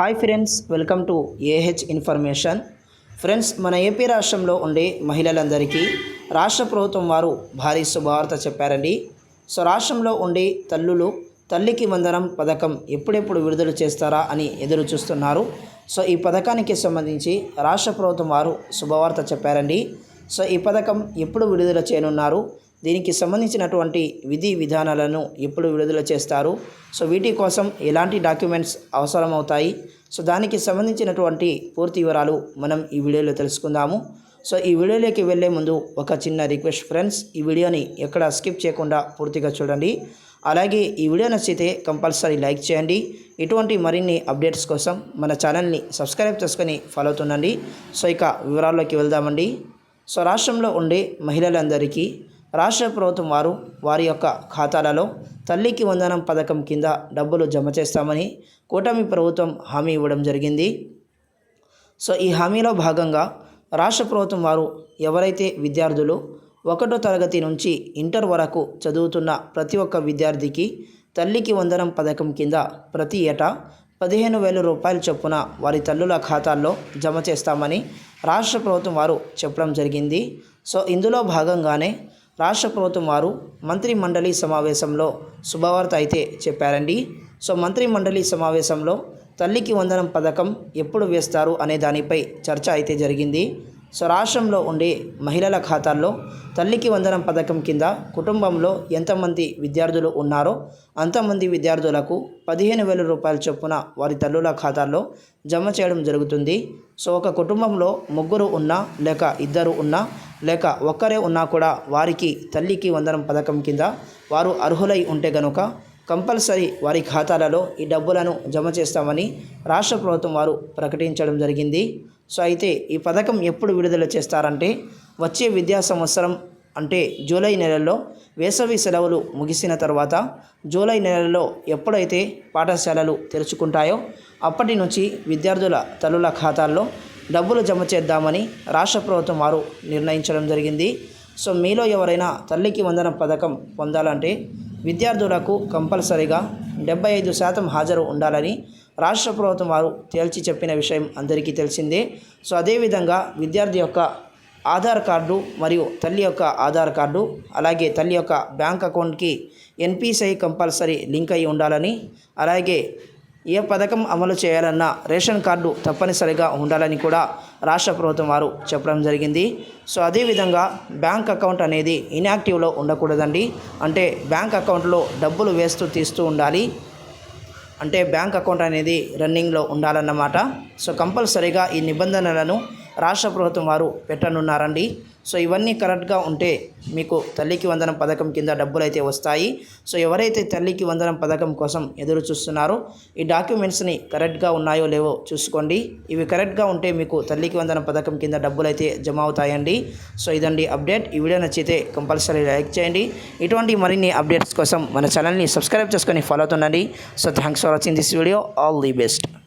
Hi friends welcome to AH information. Friends మన AP రాష్ట్రంలో ఉండే మహిళలందరికీ రాష్ట్ర ప్రభుత్వం వారు భారీ శుభవార్త చెప్పారండి. సో రాష్ట్రంలో ఉండే తల్లులు తల్లికి వందనం పథకం ఎప్పుడెప్పుడు విడుదల చేస్తారా అని ఎదురు చూస్తున్నారు. సో ఈ పథకానికి సంబంధించి రాష్ట్ర ప్రభుత్వం వారు శుభవార్త చెప్పారండి. సో ఈ పథకం ఎప్పుడు విడుదల చేయనున్నారు? దీనికి సంబంధించినటువంటి విధి విధానాలను ఎప్పుడు విడుదల చేస్తారు? సో వీటి కోసం ఎలాంటి డాక్యుమెంట్స్ అవసరమవుతాయి? సో దానికి సంబంధించినటువంటి పూర్తి వివరాలు మనం ఈ వీడియోలో తెలుసుకుందాము. సో ఈ వీడియోలోకి వెళ్ళే ముందు ఒక చిన్న రిక్వెస్ట్ ఫ్రెండ్స్ ఈ వీడియోని ఎక్కడ స్కిప్ చేయకుండా పూర్తిగా చూడండి. అలాగే ఈ వీడియో నచ్చితే కంపల్సరీ లైక్ చేయండి. ఇటువంటి మరిన్ని అప్డేట్స్ కోసం మన ఛానల్ని సబ్స్క్రైబ్ చేసుకొని ఫాలో అవుతుండండి. సో ఇక వివరాల్లోకి వెళ్దామండి. సో రాష్ట్రంలో ఉండే మహిళలందరికీ రాష్ట్ర ప్రభుత్వం వారు వారి యొక్క ఖాతాలలో తల్లికి వందనం పథకం కింద డబ్బులు జమ చేస్తామని కూటమి ప్రభుత్వం హామీ ఇవ్వడం జరిగింది. సో ఈ హామీలో భాగంగా రాష్ట్ర ప్రభుత్వం వారు ఎవరైతే విద్యార్థులు ఒకటో తరగతి నుంచి ఇంటర్ వరకు చదువుతున్న ప్రతి ఒక్క విద్యార్థికి తల్లికి వందనం పథకం కింద ప్రతి ఏటా పదిహేను వేల రూపాయల చొప్పున వారి తల్లుల ఖాతాల్లో జమ చేస్తామని రాష్ట్ర ప్రభుత్వం వారు చెప్పడం జరిగింది. సో ఇందులో భాగంగానే రాష్ట్ర ప్రభుత్వం వారు మంత్రి మండలి సమావేశంలో శుభవార్త అయితే చెప్పారండి. సో మంత్రి మండలి సమావేశంలో తల్లికి వందనం పథకం ఎప్పుడు వేస్తారు అనే దానిపై చర్చ అయితే జరిగింది. సో రాష్ట్రంలో ఉండే మహిళల ఖాతాల్లో తల్లికి వందనం పథకం కింద కుటుంబంలో ఎంతమంది విద్యార్థులు ఉన్నారో అంతమంది విద్యార్థులకు పదిహేను వేల రూపాయల చొప్పున వారి తల్లుల ఖాతాల్లో జమ చేయడం జరుగుతుంది. సో ఒక కుటుంబంలో ముగ్గురు ఉన్నా లేక ఇద్దరు ఉన్నా లేక ఒక్కరే ఉన్నా కూడా వారికి తల్లికి వందనం పథకం కింద వారు అర్హులై ఉంటే గనుక కంపల్సరీ వారి ఖాతాలలో ఈ డబ్బులను జమ చేస్తామని రాష్ట్ర ప్రభుత్వం వారు ప్రకటించడం జరిగింది. సో అయితే ఈ పథకం ఎప్పుడు విడుదల చేస్తారంటే వచ్చే విద్యా సంవత్సరం అంటే జూలై నెలలో వేసవి సెలవులు ముగిసిన తర్వాత జూలై నెలలో ఎప్పుడైతే పాఠశాలలు తెరుచుకుంటాయో అప్పటి నుంచి విద్యార్థుల తల్లుల ఖాతాల్లో డబ్బులు జమ చేద్దామని రాష్ట్ర ప్రభుత్వం వారు నిర్ణయించడం జరిగింది. సో మీలో ఎవరైనా తల్లికి వందన పథకం పొందాలంటే విద్యార్థులకు కంపల్సరీగా డెబ్బై ఐదు శాతం హాజరు ఉండాలని రాష్ట్ర ప్రభుత్వం వారు తేల్చి చెప్పిన విషయం అందరికీ తెలిసిందే. సో అదేవిధంగా విద్యార్థి యొక్క ఆధార్ కార్డు మరియు తల్లి యొక్క ఆధార్ కార్డు అలాగే తల్లి యొక్క బ్యాంక్ అకౌంట్కి ఎన్పిసిఐ కంపల్సరీ లింక్ అయి ఉండాలని అలాగే ఏ పథకం అమలు చేయాలన్నా రేషన్ కార్డు తప్పనిసరిగా ఉండాలని కూడా రాష్ట్ర ప్రభుత్వం వారు చెప్పడం జరిగింది. సో అదేవిధంగా బ్యాంక్ అకౌంట్ అనేది ఇన్యాక్టివ్లో ఉండకూడదండి. అంటే బ్యాంక్ అకౌంట్లో డబ్బులు వేస్తూ తీస్తూ ఉండాలి. అంటే బ్యాంక్ అకౌంట్ అనేది రన్నింగ్లో ఉండాలన్నమాట. సో కంపల్సరీగా ఈ నిబంధనలను రాష్ట్ర ప్రభుత్వం వారు పెట్టనున్నారండి. సో ఇవన్నీ కరెక్ట్గా ఉంటే మీకు తల్లికి వందనం పథకం కింద డబ్బులు అయితే వస్తాయి. సో ఎవరైతే తల్లికి వందనం పథకం కోసం ఎదురు చూస్తున్నారో ఈ డాక్యుమెంట్స్ని కరెక్ట్గా ఉన్నాయో లేవో చూసుకోండి. ఇవి కరెక్ట్గా ఉంటే మీకు తల్లికి వందనం పథకం కింద డబ్బులు అయితే జమ అవుతాయండి. సో ఇదండి అప్డేట్. ఈ వీడియో నచ్చితే కంపల్సరీ లైక్ చేయండి. ఇటువంటి మరిన్ని అప్డేట్స్ కోసం మన ఛానల్ని సబ్స్క్రైబ్ చేసుకొని follow అవుతుండండి. So thanks for watching this video. All the best.